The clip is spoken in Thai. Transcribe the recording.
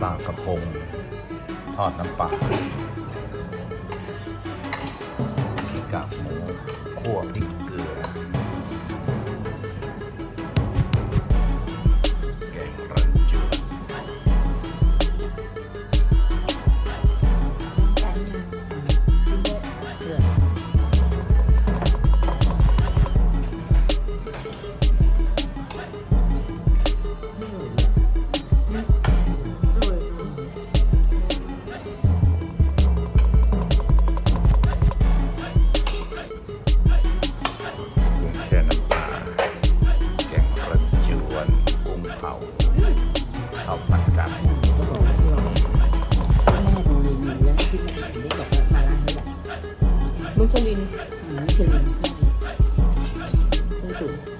ปลากระพง ทอดน้ำปลาพริกกากหมูคั่วพริก ขาวผัดกันมุชลินมุชลินข้าว